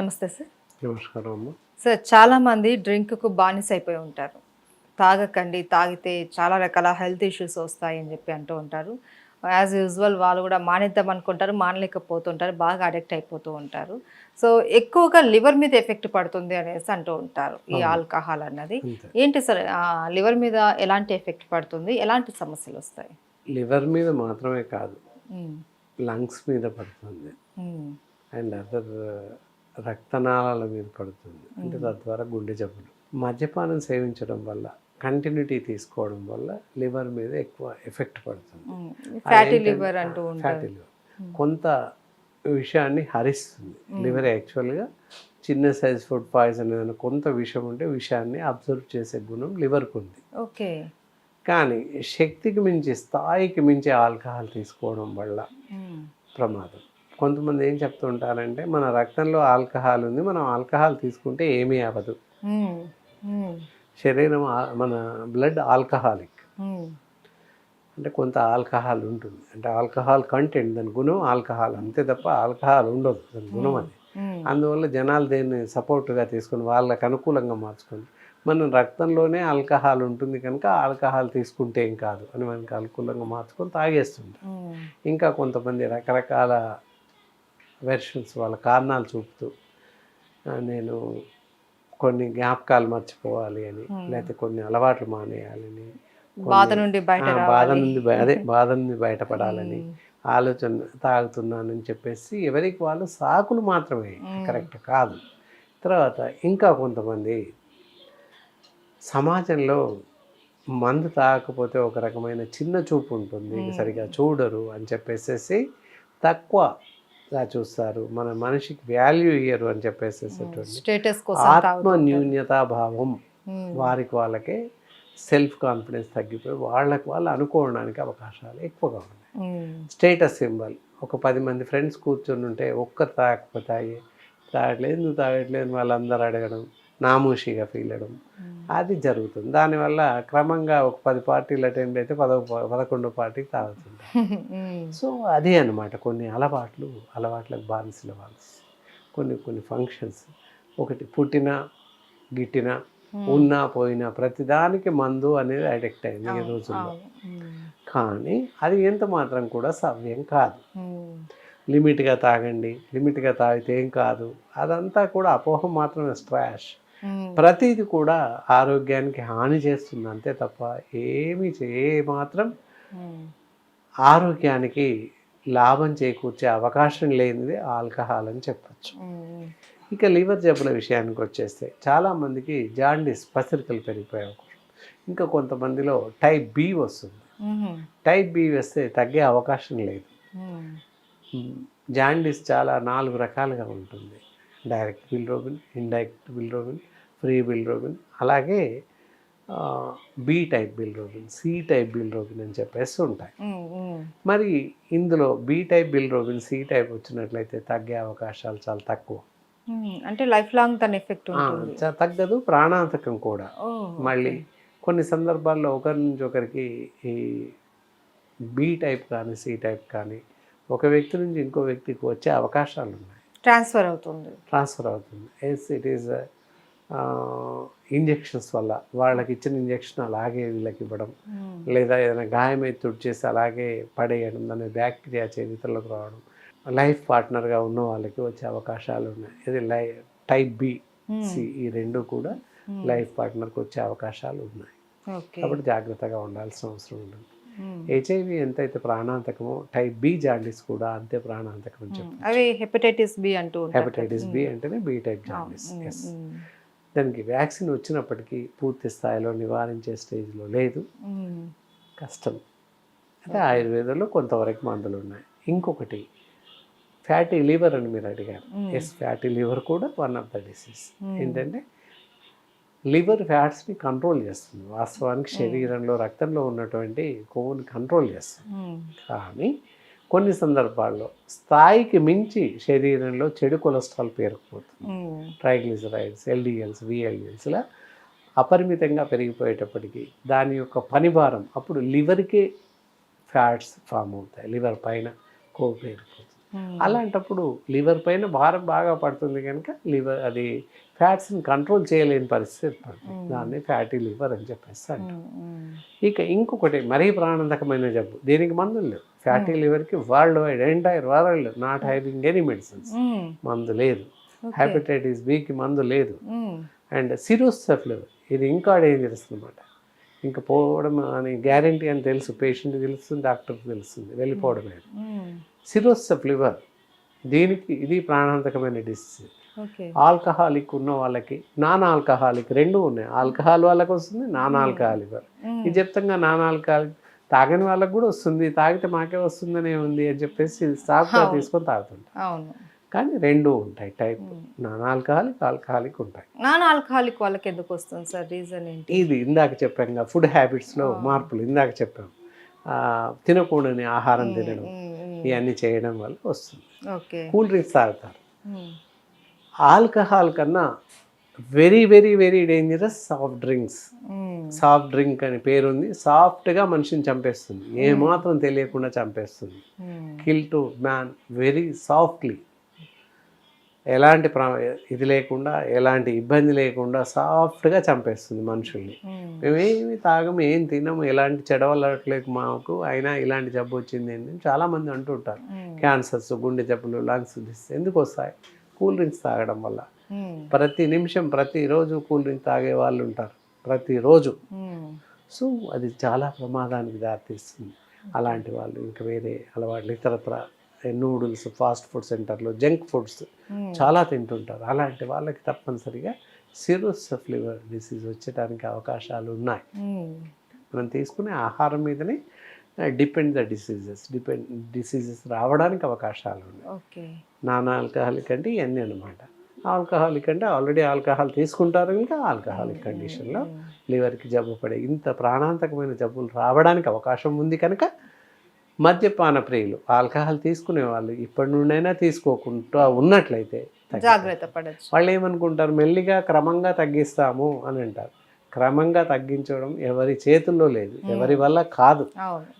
నమస్తే సార్. నమస్కారం అమ్మ. సార్ చాలామంది డ్రింక్కు బానిస అయిపోయి ఉంటారు. తాగకండి తాగితే చాలా రకాల హెల్త్ ఇష్యూస్ వస్తాయి అని చెప్పి అంటూ ఉంటారు. యాజ్ యూజువల్ వాళ్ళు కూడా మానేద్దాం అనుకుంటారు మానలేకపోతుంటారు బాగా అడిక్ట్ అయిపోతూ ఉంటారు. సో ఎక్కువగా లివర్ మీద ఎఫెక్ట్ పడుతుంది అనేసి అంటూ ఉంటారు ఈ. ఆల్కహాల్ అన్నది. ఏంటి సార్ లివర్ మీద ఎలాంటి ఎఫెక్ట్ పడుతుంది? ఎలాంటి సమస్యలు వస్తాయి? లివర్ మీద మాత్రమే కాదు లంగ్స్ మీద పడుతుంది. అండ్ అదర్ రక్తనాళాల మీద పడుతుంది. అంటే తద్వారా గుండె జబ్బులు. మద్యపానం సేవించడం వల్ల కంటిన్యూటీ తీసుకోవడం వల్ల లివర్ మీద ఎక్కువ ఎఫెక్ట్ పడుతుంది. ఫ్యాటీ లివర్ అంటూ ఫ్యాటీ లివర్. కొంత విషయాన్ని హరిస్తుంది. లివర్ యాక్చువల్గా చిన్న సైజ్ ఫుడ్ పాయిజన్ ఏదైనా కొంత విషయం ఉంటే విషయాన్ని అబ్జర్వ్ చేసే గుణం లివర్కు ఉంది. ఓకే. కానీ శక్తికి మించి స్థాయికి మించి ఆల్కహాల్ తీసుకోవడం వల్ల ప్రమాదం. కొంతమంది ఏం చెప్తుంటారంటే మన రక్తంలో ఆల్కహాల్ ఉంది మనం ఆల్కహాల్ తీసుకుంటే ఏమీ అవ్వదు. శరీరం మన బ్లడ్ ఆల్కహాలిక్. అంటే కొంత ఆల్కహాల్ ఉంటుంది. అంటే ఆల్కహాల్ కంటెంట్ దాని గుణం ఆల్కహాల్. అంతే తప్ప ఆల్కహాల్ ఉండదు దాని గుణం అది. అందువల్ల జనాలు దేన్ని సపోర్ట్గా తీసుకొని వాళ్ళకి అనుకూలంగా మార్చుకొని మన రక్తంలోనే ఆల్కహాల్ ఉంటుంది కనుక ఆల్కహాల్ తీసుకుంటే ఏం కాదు అని మనకి అనుకూలంగా మార్చుకొని తాగేస్తుంటారు. ఉమ్, ఇంకా కొంతమంది రకరకాల వెర్షన్స్ వాళ్ళ కారణాలు చూపుతూ నేను కొన్ని జ్ఞాపకాలు మర్చిపోవాలి అని Hmm. లేకపోతే కొన్ని అలవాట్లు మానేయాలని బాధ నుండి బయట బాధ. నుండి అదే బాధ నుండి బయటపడాలని ఉమ్, ఆలోచన తాగుతున్నానని చెప్పేసి ఎవరికి వాళ్ళు సాకులు మాత్రమే Hmm. కరెక్ట్ కాదు తర్వాత ఇంకా కొంతమంది సమాజంలో మందు తాగకపోతే ఒక రకమైన చిన్న చూపు ఉంటుంది Hmm. సరిగా చూడరు అని చెప్పేసేసి తక్కువగా చూస్తారు. మన మనిషికి వాల్యూ ఇయ్యరు అని చెప్పేసేసేటువంటి స్టేటస్ కోసం ఆత్మ తాగుతుంటారు. న్యూన్యతా భావం ఉమ్, వారికి వాళ్ళకే సెల్ఫ్ కాన్ఫిడెన్స్ తగ్గిపోయి వాళ్ళకి వాళ్ళు అనుకోవడానికి అవకాశాలు ఎక్కువగా ఉన్నాయి. స్టేటస్ సింబల్ ఒక పది మంది ఫ్రెండ్స్ కూర్చొని ఉంటే ఒక్కరు తాగకపోతే తాగి తాగట్లేదు నువ్వు తాగట్లేదు వాళ్ళందరూ అడగడం. నామూషిగా ఫీల్ అవ్వడం అది జరుగుతుంది. దానివల్ల క్రమంగా ఒక పది పార్టీలు అటెండ్ అయితే పదవ పదకొండో పార్టీకి తాగుతుంది. సో అదే అన్నమాట. కొన్ని అలవాట్లు అలవాట్లకు బానిసలు వాళ్ళు కొన్ని కొన్ని ఫంక్షన్స్ ఒకటి పుట్టిన గిట్టిన ఉమ్, ఉన్నా పోయినా ప్రతిదానికి మందు అనేది అడిక్ట్ అయింది ఈ రోజుల్లో. ఉమ్, కానీ అది ఎంత మాత్రం కూడా సవ్యం కాదు. లిమిట్గా తాగండి లిమిట్గా తాగితే ఏం కాదు. అదంతా కూడా అపోహ మాత్రమే స్ట్రాష్ ప్రతిది కూడా ఆరోగ్యానికి హాని చేస్తుంది అంతే తప్ప ఏమీ ఏ మాత్రం ఆరోగ్యానికి లాభం చేకూర్చే అవకాశం లేనిది ఆల్కహాల్ అని చెప్పచ్చు. ఇక లివర్ జబ్బుల విషయానికి వచ్చేస్తే చాలామందికి జాండీస్ పసిరికలు పెరిగిపోయే ఇంకా కొంతమందిలో టైప్ బి వస్తుంది. టైప్ బి వస్తే తగ్గే అవకాశం లేదు. జాండీస్ చాలా నాలుగు రకాలుగా ఉంటుంది. Direct bilirubin indirect bilirubin free bilirubin అలాగే B type bilirubin C type bilirubin అని చెప్పేసి ఉంటాయి. మరి ఇందులో B type bilirubin C type వచ్చినట్లయితే తగ్గే అవకాశాలు చాలా తక్కువ. అంటే లైఫ్ లాంగ్ దాని ఎఫెక్ట్ తగ్గదు ప్రాణాంతకం కూడా. మళ్ళీ కొన్ని సందర్భాల్లో ఒకరి నుంచి ఒకరికి ఈ బి టైప్ కానీ సి టైప్ కానీ ఒక వ్యక్తి నుంచి ఇంకో వ్యక్తికి వచ్చే అవకాశాలు ఉన్నాయి. ట్రాన్స్ఫర్ అవుతుంది. ట్రాన్స్ఫర్ అవుతుంది. ఎస్ ఇట్ ఈస్ ఇంజెక్షన్స్ వల్ల వాళ్ళకి ఇచ్చిన ఇంజెక్షన్ అలాగే వీళ్ళకి ఇవ్వడం లేదా ఏదైనా గాయమై తుడిచేసి అలాగే పడేయడం దాని బ్యాక్టీరియా చేతిలోకి రావడం. లైఫ్ పార్ట్నర్గా ఉన్న వాళ్ళకి వచ్చే అవకాశాలు ఉన్నాయి. ఇది లై టైప్ బి సి ఈ రెండు కూడా లైఫ్ పార్ట్నర్కి వచ్చే అవకాశాలు ఉన్నాయి. కాబట్టి జాగ్రత్తగా ఉండాల్సిన అవసరం ఉంటుంది హెచ్ఐవి ఎంతైతే ప్రాణాంతకమో టైప్ బి జాండీస్ కూడా అంతే ప్రాణాంతకం అని చెప్పి అవి హెపటైటిస్ బి అంటూ హెపటైటిస్ బి అంటేనే బి టైప్ జాండీస్. దానికి వ్యాక్సిన్ వచ్చినప్పటికీ పూర్తి స్థాయిలో నివారించే స్టేజ్లో లేదు. కష్టం. అంటే ఆయుర్వేదంలో కొంతవరకు మందులు ఉన్నాయి. ఇంకొకటి ఫ్యాటీ లివర్ అని మీరు అడిగారు. ఎస్ ఫ్యాటీ లివర్ కూడా వన్ ఆఫ్ ద డిసీజ్. ఏంటంటే లివర్ ఫ్యాట్స్ని కంట్రోల్ చేస్తుంది. వాస్తవానికి శరీరంలో రక్తంలో ఉన్నటువంటి కొవ్వుని కంట్రోల్ చేస్తుంది. కానీ కొన్ని సందర్భాల్లో స్థాయికి మించి శరీరంలో చెడు కొలెస్ట్రాల్ పేరుకుపోతుంది. ఉమ్, ట్రైగ్లిజరైడ్స్ ఎల్డిఎల్స్ విఎల్డిఎల్స్ ఇలా అపరిమితంగా పెరిగిపోయేటప్పటికీ దాని యొక్క పనిభారం అప్పుడు లివర్కే ఫ్యాట్స్ ఫామ్ అవుతాయి. లివర్ పైన కొవ్వు అలాంటప్పుడు లివర్ పైన భారం బాగా పడుతుంది కనుక లివర్ అది ఫ్యాట్స్ని కంట్రోల్ చేయలేని పరిస్థితి ఏర్పడుతుంది. Mm. దాన్ని ఫ్యాటీ లివర్ అని చెప్పేసి అంటారు. ఇక ఇంకొకటి మరీ ప్రాణాంతకమైన జబ్బు. దీనికి మందులు లేవు. ఫ్యాటీ లివర్కి world wide entire world not having any medicines. మందు లేదు. హెపటైటిస్ బికి మందు లేదు. అండ్ సిరోసెఫ్ లివర్ ఇది ఇంకా డేంజరస్ అనమాట ఇంకా పోవడం అని గ్యారంటీ అని తెలుసు పేషెంట్ తెలుస్తుంది డాక్టర్కి తెలుస్తుంది వెళ్ళిపోవడమే. సిరోసెఫ్ లివర్ దీనికి ఇది ప్రాణాంతకమైన డిసీజ్ ఆల్కహాలిక్ ఉన్న వాళ్ళకి నాన్ ఆల్కహాలిక్ రెండు ఉన్నాయి. ఆల్కహాల్ వాళ్ళకి వస్తుంది నాన్ ఆల్కహాల్ లివర్ ఇది చెప్తాగా నాన్ ఆల్కహాలిక్ తాగని వాళ్ళకి కూడా వస్తుంది. తాగితే మాకే వస్తుందనే ఉంది అని చెప్పేసి సాఫ్ట్గా. తీసుకొని తాగుతుంటాం అవును. కానీ రెండు ఉంటాయి టైప్. నాన్ ఆల్కహాలిక్ ఆల్కహాలిక్ ఉంటాయి. నాన్ ఆల్కహాలిక్ వాళ్ళకి ఎందుకు వస్తుంది సార్? రీజన్ ఏంటి? ఇది ఇందాక చెప్పాం ఫుడ్ హ్యాబిట్స్లో. మార్పులు ఇందాక చెప్పాం. తినకూడని ఆహారం తినడం. ఇవన్నీ చేయడం వల్ల వస్తుంది. కూల్ డ్రింక్స్ తాగుతారు. ఆల్కహాల్ కన్నా very very very dangerous soft drinks. Soft drink అని పేరుంది. సాఫ్ట్గా మనిషిని చంపేస్తుంది. ఏమాత్రం తెలియకుండా చంపేస్తుంది. Kill to man very softly. ఎలాంటి ప్రా ఇది లేకుండా ఎలాంటి ఇబ్బంది లేకుండా సాఫ్ట్గా చంపేస్తుంది మనుషుల్ని మ్మ్. మేమేమి తాగము ఏం తినము ఎలాంటి చెడవలట్లేదు మాకు అయినా ఇలాంటి జబ్బు వచ్చింది అని చాలామంది అంటుంటారు మ్మ్. క్యాన్సర్స్ గుండె జబ్బులు లంగ్స్ దిస్తే ఎందుకు వస్తాయి కూల్ డ్రింక్స్ తాగడం వల్ల మ్మ్. ప్రతి నిమిషం ప్రతిరోజు కూల్ డ్రింక్ తాగే వాళ్ళు ఉంటారు ప్రతిరోజు. సో అది చాలా ప్రమాదానికి దారితీస్తుంది అలాంటి వాళ్ళు ఇంకా వేరే అలవాట్లు ఇతరత్ర నూడిల్స్ ఫాస్ట్ ఫుడ్ సెంటర్లో జంక్ ఫుడ్స్. చాలా తింటుంటారు అలాంటి వాళ్ళకి తప్పనిసరిగా సిరోస్ లివర్ డిసీజ్ వచ్చేటానికి అవకాశాలు ఉన్నాయి. మనం తీసుకునే ఆహారం మీదనే depend the diseases depend diseases రావడానికి అవకాశాలు ఉన్నాయి నాన్ ఆల్కహాలిక్ అంటే ఇవన్నీ అనమాట ఆల్కహాలిక్ అంటే ఆల్రెడీ ఆల్కహాల్ తీసుకుంటారు ఇంకా ఆల్కహాలిక్ కండిషన్లో. లివర్కి జబ్బు పడే ఇంత ప్రాణాంతకమైన జబ్బులు రావడానికి అవకాశం ఉంది కనుక మద్యపాన ప్రియులు. ఆల్కహాల్ తీసుకునే వాళ్ళు ఇప్పటి నుండైనా తీసుకోకుండా ఉన్నట్లయితే. జాగ్రత్త పడచ్చు. వాళ్ళు ఏమనుకుంటారు మెల్లిగా క్రమంగా తగ్గిస్తాము అని అంటారు. క్రమంగా తగ్గించడం ఎవరి చేతుల్లో లేదు. ఎవరి వల్ల కాదు.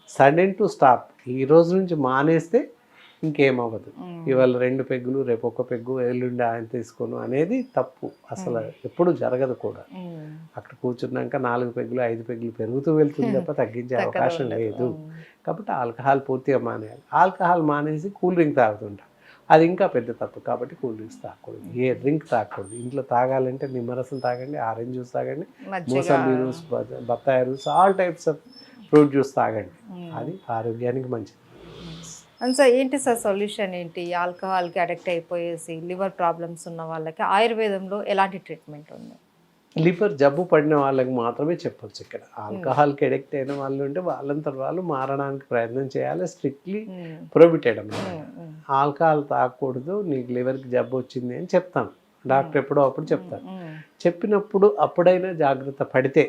Sudden to stop. ఈ రోజు నుంచి మానేస్తే ఇంకేమవ్వదు. ఇవాళ రెండు పెగ్గులు రేపు ఒక పెగ్గు ఎల్లుండి ఆయన తీసుకోను అనేది తప్పు. అసలు ఎప్పుడు జరగదు కూడా. అక్కడ కూర్చున్నాక నాలుగు పెగ్గులు ఐదు పెగ్గులు పెరుగుతూ వెళ్తుంది తప్ప తగ్గించే అవకాశం. లేదు. కాబట్టి ఆల్కహాల్ పూర్తిగా మానేయాలి. ఆల్కహాల్ మానేసి కూల్ డ్రింక్ తాగుతుంటాం. అది ఇంకా పెద్ద తప్పు కాబట్టి కూల్ డ్రింక్స్ తాగకూడదు. ఏ డ్రింక్ తాగకూడదు. ఇంట్లో తాగాలంటే నిమ్మరసం తాగండి ఆరెంజ్ జ్యూస్ తాగండి మోసంబి జ్యూస్ బత్తాయి juice all types of fruit juice తాగండి. అది ఆరోగ్యానికి మంచిది. అండ్ సార్ ఏంటి సార్ సొల్యూషన్ ఏంటి? ఆల్కహాల్కి అడిక్ట్ అయిపోయేసి లివర్ ప్రాబ్లమ్స్ ఉన్న వాళ్ళకి ఆయుర్వేదంలో ఎలాంటి ట్రీట్మెంట్ ఉంది? లివర్ జబ్బు పడిన వాళ్ళకి మాత్రమే చెప్పొచ్చు ఇక్కడ. ఆల్కహాల్కి అడిక్ట్ అయిన వాళ్ళు ఉంటే వాళ్ళంతా వాళ్ళు మారడానికి ప్రయత్నం చేయాలి. స్ట్రిక్ట్లీ అన్నమాట. మ్మ్. ఆల్కహాల్ తాగకూడదు నీకు లివర్కి జబ్బు వచ్చింది అని చెప్తాను డాక్టర్ ఎప్పుడో అప్పుడు చెప్తాను మ్మ్. చెప్పినప్పుడు అప్పుడైనా జాగ్రత్త పడితే.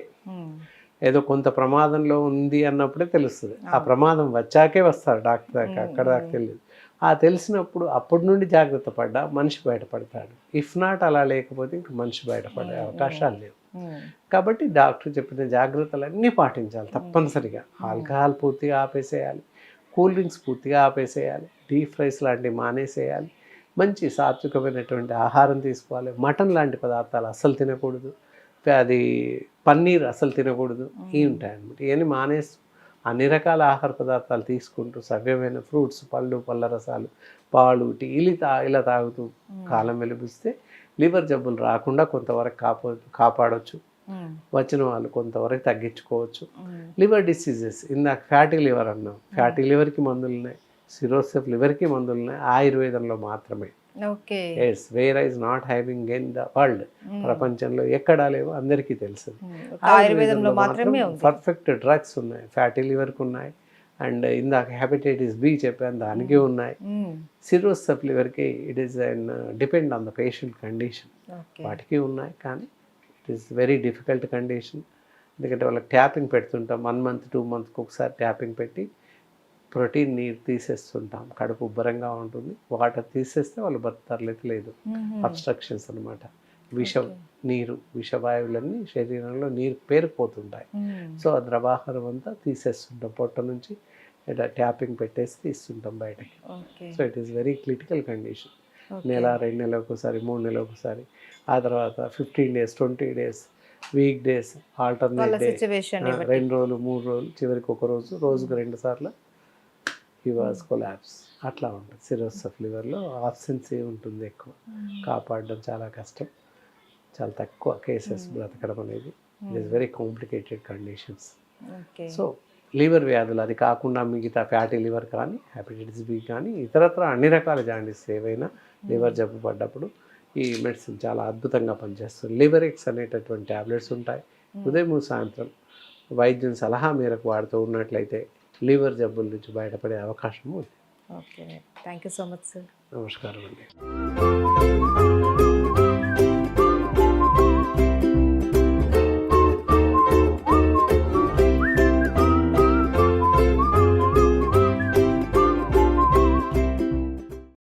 ఏదో కొంత ప్రమాదంలో ఉంది అన్నప్పుడే తెలుస్తుంది. ఆ ప్రమాదం వచ్చాకే వస్తారు డాక్టర్ దాకా అక్కడ దాకా తెలియదు ఆ తెలిసినప్పుడు అప్పటి నుండి జాగ్రత్త పడ్డా మనిషి బయటపడతాడు. ఇఫ్ నాట్ అలా లేకపోతే ఇంక మనిషి బయటపడే అవకాశాలు లేవు. కాబట్టి డాక్టర్ చెప్పిన జాగ్రత్తలన్నీ పాటించాలి తప్పనిసరిగా. ఆల్కహాల్ పూర్తిగా ఆపేసేయాలి. కూల్ డ్రింక్స్ పూర్తిగా ఆపేసేయాలి. డీప్ ఫ్రైస్ లాంటివి మానేసేయాలి. మంచి సాత్వికమైనటువంటి ఆహారం తీసుకోవాలి. మటన్ లాంటి పదార్థాలు అస్సలు తినకూడదు. అది పన్నీర్ అస్సలు తినకూడదు. ఇవి ఉంటాయి అన్నమాట. ఇవన్నీ మానేసి అన్ని రకాల ఆహార పదార్థాలు తీసుకుంటూ సవ్యమైన ఫ్రూట్స్ పళ్ళు పళ్ళ రసాలు పాలు టీలు తా ఇలా తాగుతూ కాలం వెలిపిస్తే లివర్ జబ్బులు రాకుండా కొంతవరకు కాపా కాపాడవచ్చు. వచ్చిన వాళ్ళు కొంతవరకు తగ్గించుకోవచ్చు. Liver diseases. ఇందాక ఫ్యాటీ లివర్ అన్నాం. ఫ్యాటీ లివర్కి మందులు ఉన్నాయి సిరోసిఫ్ లివర్కి మందులు ఉన్నాయి ఆయుర్వేదంలో మాత్రమే. Yes where is not having in the world ప్రపంచంలో ఎక్కడా లేవు అందరికీ తెలుసు. ఒక ఆయుర్వేదంలో మాత్రమే పర్ఫెక్ట్ డ్రగ్స్ ఉన్నాయి. ఫ్యాటీ లివర్కి ఉన్నాయి. అండ్ ఇందాక హెపటైటిస్ బి చెప్పాను దానికి ఉన్నాయి. మ్మ్. సిరోసిఫ్ లివర్కి it is and depend on the patient condition వాటికి ఉన్నాయి కానీ it is very difficult condition ఎందుకంటే వాళ్ళకి ట్యాపింగ్ పెడుతుంటాం. వన్ మంత్ టూ మంత్కి ఒకసారి ట్యాపింగ్ పెట్టి ప్రోటీన్ నీరు తీసేస్తుంటాం. కడుపు ఉబ్బరంగా ఉంటుంది. వాటర్ తీసేస్తే వాళ్ళు బతుకుతారు లేదు. అబ్స్ట్రక్షన్స్ అనమాట విష నీరు విషవాయువులన్నీ శరీరంలో నీరు పేరుకుపోతుంటాయి. సో ఆ ద్రవాహారం అంతా తీసేస్తుంటాం. పొట్ట నుంచి ఇట్లా ట్యాపింగ్ పెట్టేసి తీస్తుంటాం బయటకి. So it is very critical condition నెల రెండు నెలలకు ఒకసారి మూడు నెలలకు ఒకసారి. ఆ తర్వాత fifteen days twenty days week days alternate day రెండు రోజులు మూడు రోజులు చివరికి ఒక రోజు రోజుకు రెండు సార్లు వాజ్ కొలాబ్స్ అట్లా ఉంటుంది. సిరోస్ ఆఫ్ లివర్లో ఆప్షన్సీ ఉంటుంది ఎక్కువ. కాపాడడం చాలా కష్టం. చాలా తక్కువ కేసెస్ బ్రతకడం అనేది. It is very complicated conditions so liver వ్యాధులు అది కాకుండా మిగతా ఫ్యాటీ లివర్ కానీ హెపటైటిస్ బి కానీ ఇతరత్ర అన్ని రకాల జాండీస్ ఏవైనా లివర్ జబ్బు పడ్డప్పుడు ఈ మెడిసిన్ చాలా అద్భుతంగా పనిచేస్తుంది. లివర్ ఎక్స్ అనేటటువంటి ట్యాబ్లెట్స్ ఉంటాయి. ఉదయం సాయంత్రం వైద్యం సలహా మేరకు వాడుతూ ఉన్నట్లయితే లివర్ జబ్బుల నుంచి బయటపడే అవకాశం ఉంది. Okay. Thank you so much sir. నమస్కారం అండి